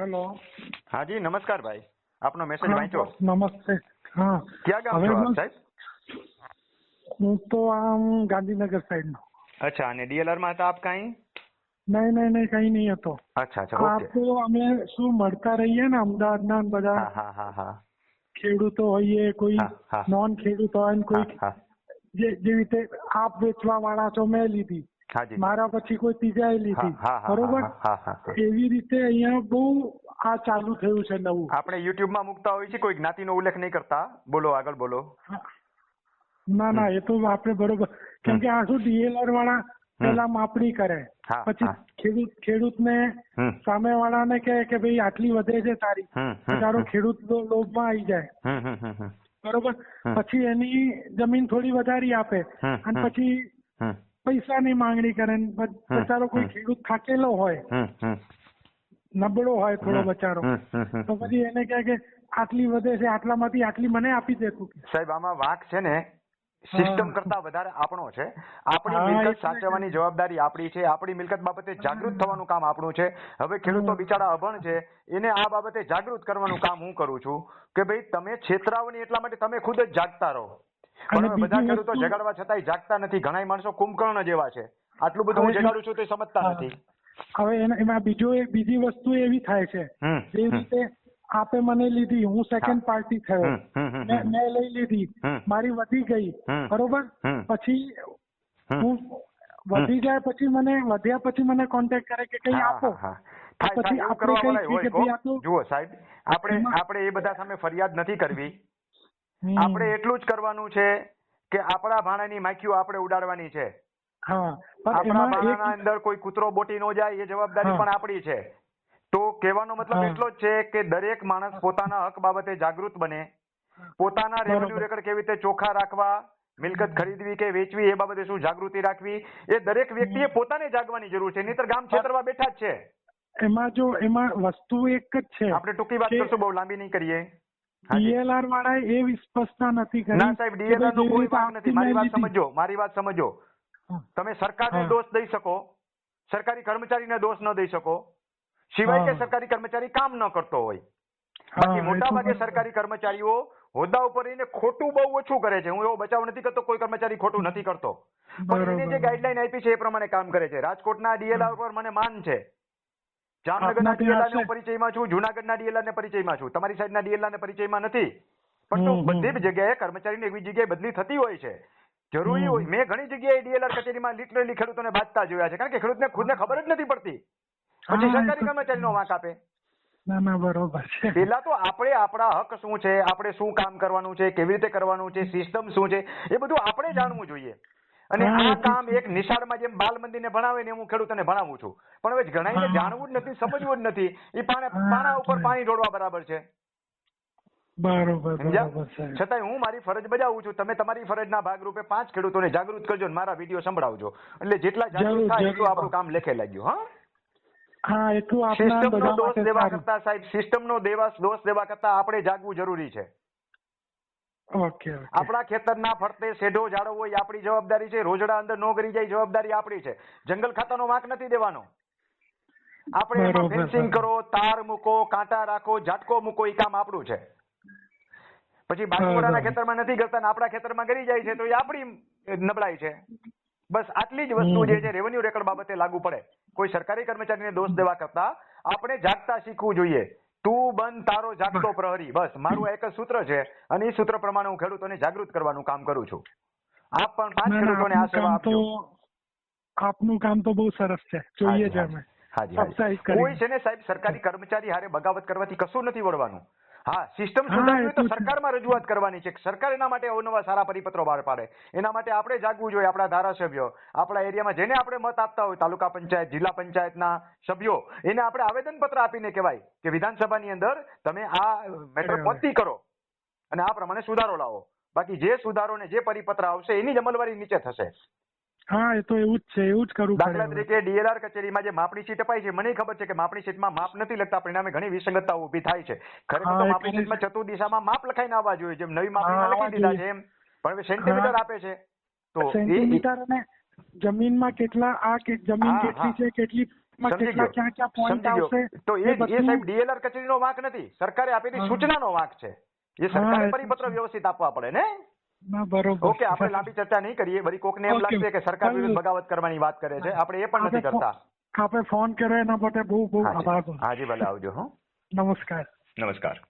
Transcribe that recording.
Hello હાજી નમસ્કાર ભાઈ આપનો મેસેજ હા, વાંચો નમસ્તે હા ક્યાં ગામ હવે છો આપ હું- સાહેબ હું તો આમ ગાંધીનગર સાઈડ નો અચ્છા અને ડીએલઆરમાં હતા આપ કાંઈ નહીં નહીં નહીં કઈ નહીં હતો અચ્છા અચ્છા આ ઓકે તો અમે શું મળતા રહીએ ને અમદાવાદના ને બધા હા હા હા હા ખેડૂતો હોઈએ કોઈ હા, હા. નોન ખેડૂત હોય ને કોઈ હા જે જેવી રીતે આપ વેચવા વાળા છો મેં લીધી હાજી મારા પછી કોઈ ત્રીજાએ લીધી. બરોબર. એવી રીતે અહીંયા બહુ આ ચાલુ થયું છે નવું. આપણે યુટ્યુબમાં મૂકતા હોય છે કોઈ જ્ઞાતિનો ઉલ્લેખ નહીં કરતા. બોલો આગળ બોલો. ના ના એ તો આપણે બરોબર. કેમ કે આ શું ડીએલઆર વાળા પેલા માપણી કરે. પછી. ખેડૂત ખેડૂતને સામે વાળાને કહે કે ભાઈ આટલી વધે છે તારી. તારો ખેડૂત લોભમાં આવી જાય. બરોબર? પછી એની જમીન થોડી વધારી આપે. અને પછી પૈસાની માંગણી કરે બચારો કોઈ ખેડૂત થાકેલો હોય નબળો હોય થોડો બચારો. તો પછી એને કહે કે આટલી વધે છે આટલામાંથી આટલી મને આપી દે તું. સાહેબ આમાં વાંક છે ને સિસ્ટમ કરતા વધારે આપણો છે. આપણી મિલકત સાચવવાની જવાબદારી આપણી છે. આપણી મિલકત બાબતે જાગૃત થવાનું કામ આપણું છે. હવે ખેડૂતો બિચારા અભણ છે. એને આ બાબતે જાગૃત કરવાનું કામ હું કરું છું કે ભાઈ તમે છેતરાવો એટલા માટે તમે ખુદ જ જાગતા રહો. પણ બધા ખેડૂતો જગાડવા છતાંય જાગતા નથી. ઘણા માણસો કુંભકર્ણ જેવા છે. આટલું બધું હું જગાડું છું તો સમજતા નથી. હવે એમાં બીજો એક બીજી વસ્તુ એવી થાય છે. જે રીતે આપે મને લીધી હું સેકન્ડ પાર્ટી થયો. મેં લઈ લીધી. મારી વધી ગઈ. બરોબર? પછી હું વધી જાય પછી મને વધ્યા પછી મને કોન્ટેક્ટ કરે કે કઈ આપો. પછી આપણે જુઓ સાહેબ. આપણે આપણે એ બધા સામે ફરિયાદ નથી કરવી. આપણે એટલું જ કરવાનું છે કે આપણા ભાણાની માખીઓ આપણે ઉડાડવાની છે. આપણા ભાણાના અંદર કોઈ કૂતરો બોટી ન જાય એ જવાબદારી પણ આપણી છે. તો કહેવાનો મતલબ. એટલો જ છે કે દરેક માણસ પોતાના હક બાબતે જાગૃત બને. પોતાના. રેવન્યુ રેકર્ડ કેવી રીતે ચોખ્ખા રાખવા મિલકત ખરીદવી કે વેચવી એ બાબતે શું જાગૃતિ રાખવી એ દરેક વ્યક્તિએ પોતાને જાગવાની જરૂર છે. નહીતર ગામ છેતરવા બેઠા જ છે. એમાં જો એમાં વસ્તુ એક જ છે આપણે ટૂંકી વાત કરશું બહુ લાંબી નહીં કરીએ. ડીએલઆર વાળા એ સ્પષ્ટતા નથી કરી ના સાહેબ ડીએલઆર નો કોઈ જેવી નથી. મારી વાત સમજો મારી વાત સમજો. તમે સરકારને દોષ દઈ શકો સરકારી કર્મચારીને દોષ ન દઈ શકો. સિવાય કે સરકારી કર્મચારી કામ ન કરતો હોય. બાકી મોટા ભાગે સરકારી કર્મચારીઓ હોદ્દા ઉપર રહીને ખોટું બહુ ઓછું કરે છે. હું એવો બચાવ નથી કરતો કોઈ કર્મચારી ખોટું નથી કરતો. પણ એને જે. ગાઈડલાઈન આપી છે એ પ્રમાણે કામ કરે છે. રાજકોટના ડીએલઆર પર મને માન છે. જામનગરના ડીએલઆર પરિચયમાં છું જુનાગઢના ડીએલઆર ને પરિચયમાં છું. તમારી સાઈડના ડીએલઆર ને પરિચયમાં નથી. પણ. બધી જગ્યાએ કર્મચારીની એવી જગ્યાએ બદલી થતી હોય છે. જરૂરી હોય મેં ઘણી જગ્યાએ ડીએલઆર કચેરીમાં લિટરલી ખેડૂતોને બાંધતા જોયા છે. કારણ કે ખેડૂતને ખુદને ખબર જ નથી પડતી. પછી સરકારી કર્મચારીનો વાંક આપે. ના ના બરોબર છે. પેલા તો આપણે આપણા હક શું છે આપણે શું કામ કરવાનું છે કેવી રીતે કરવાનું છે સિસ્ટમ શું છે એ બધું આપણે જાણવું જોઈએ. અને આ કામ એક નિશાળમાં જેમ બાલ મંદિરને ભણાવે ને હું ખેડૂતને ભણાવું છું. પણ હવે ઘણા જાણવું જ નથી સમજવું જ નથી. એ પાણે પાણા ઉપર પાણી ઢોળવા બરાબર છે. બરોબર છતાંય હું મારી ફરજ બજાવું છું. તમે તમારી ફરજના ભાગરૂપે પાંચ ખેડૂતોને જાગૃત કરજો મારા વીડિયો સંભળાવજો. એટલે જેટલા જાગૃત થાય એટલું આપણું કામ લેખે લાગ્યું હા? હા એટલું સિસ્ટમનો દોષ દેવા કરતા સાહેબ સિસ્ટમનો દેવા દોષ દેવા કરતા આપણે જાગવું જરૂરી છે. ઓકે આપણા ખેતરના ફરતે શેઢો જાળવવો એ આપણી જવાબદારી છે. રોજડા અંદર નો કરી જાય જવાબદારી આપણી છે. જંગલ ખાતાનો વાંક નથી દેવાનો. આપણે એમાં ફેન્સિંગ કરો તાર મૂકો કાંટા રાખો ઝાટકો મૂકો એ કામ આપણું છે. પછી બાજુવાળાના ખેતરમાં નથી કરતા આપણા ખેતરમાં કરી જાય છે તો એ આપણી નબળાઈ છે. બસ આટલી જ વસ્તુ જે છે રેવન્યુ રેકર્ડ બાબતે લાગુ પડે. કોઈ સરકારી કર્મચારીને દોષ દેવા કરતા આપણે જાગતા શીખવું જોઈએ. તું બંધ તારો જાગતો પ્રહરી. બસ મારું એક જ સૂત્ર છે અને એ સૂત્ર પ્રમાણે હું ખેડૂતોને જાગૃત કરવાનું કામ કરું છું. આપ પણ પાંચ ખેડૂતોને આ સેવા કામ તો આપજો આપનું કામ તો બહુ સરસ છે. જોઈએ છે અમે. હાજી. કોઈ છે ને સાહેબ સરકારી કર્મચારી હારે બગાવત કરવાથી કશું નથી વળવાનું. હા સિસ્ટમ સુધારવી હોય તો સરકારમાં રજૂઆત કરવાની છે. સરકાર એના માટે અવનવા સારા પરિપત્રો બહાર પાડે. એના માટે આપણે જાગવું જોઈએ આપણા ધારાસભ્યો. આપણા એરિયામાં જેને આપણે મત આપતા હોય તાલુકા પંચાયત જિલ્લા પંચાયતના સભ્યો એને આપણે આવેદનપત્ર આપીને કહેવાય કે વિધાનસભાની અંદર તમે આ મેટર. પહોંચતી કરો અને આ પ્રમાણે સુધારો લાવો. બાકી જે સુધારો ને જે પરિપત્ર આવશે એની જ અમલવારી નીચે થશે. હા એ તો એવું જ છે એવું જ કરવું દાખલા તરીકે ડીએલઆર કચેરીમાં જે માપણી શીટ અપાય છે મને ખબર છે કે માપણી શીટમાં માપ નથી લખતા પરિણામે ઘણી વિસંગતતાઓ ઊભી થાય છે. ખરેખર તો માપણી શીટમાં ચતુર દિશામાં માપ લખાઈને આવવા જોઈએ જેમ નવી માપણીમાં લખી દીધા છે એમ. પણ હવે સેન્ટીમીટર આપે છે. તો સેન્ટીમીટર અને જમીનમાં કેટલા આ કે જમીન કેટલી છે કેટલી કેટલા ક્યાં ક્યાં પોઈન્ટ આવશે તો એ એ સાહેબ ડીએલઆર કચેરીનો વાંક નથી. સરકારે આપેલી. સૂચનાનો વાંક છે. એ સરકારે પરિપત્ર વ્યવસ્થિત આપવા પડે ને? ઓકે આપણે લાંબી ચર્ચા નહીં કરીએ. વળી કોકને એમ લાગશે કે સરકાર વિરુદ્ધ બગાવત કરવાની વાત કરે છે. આપણે એ પણ નથી કરતા. આપણે ફોન કર્યો એના માટે બહુ બહુ હાજી આભાર. હાજી ભલે આવજો હો. નમસ્કાર. નમસ્કાર.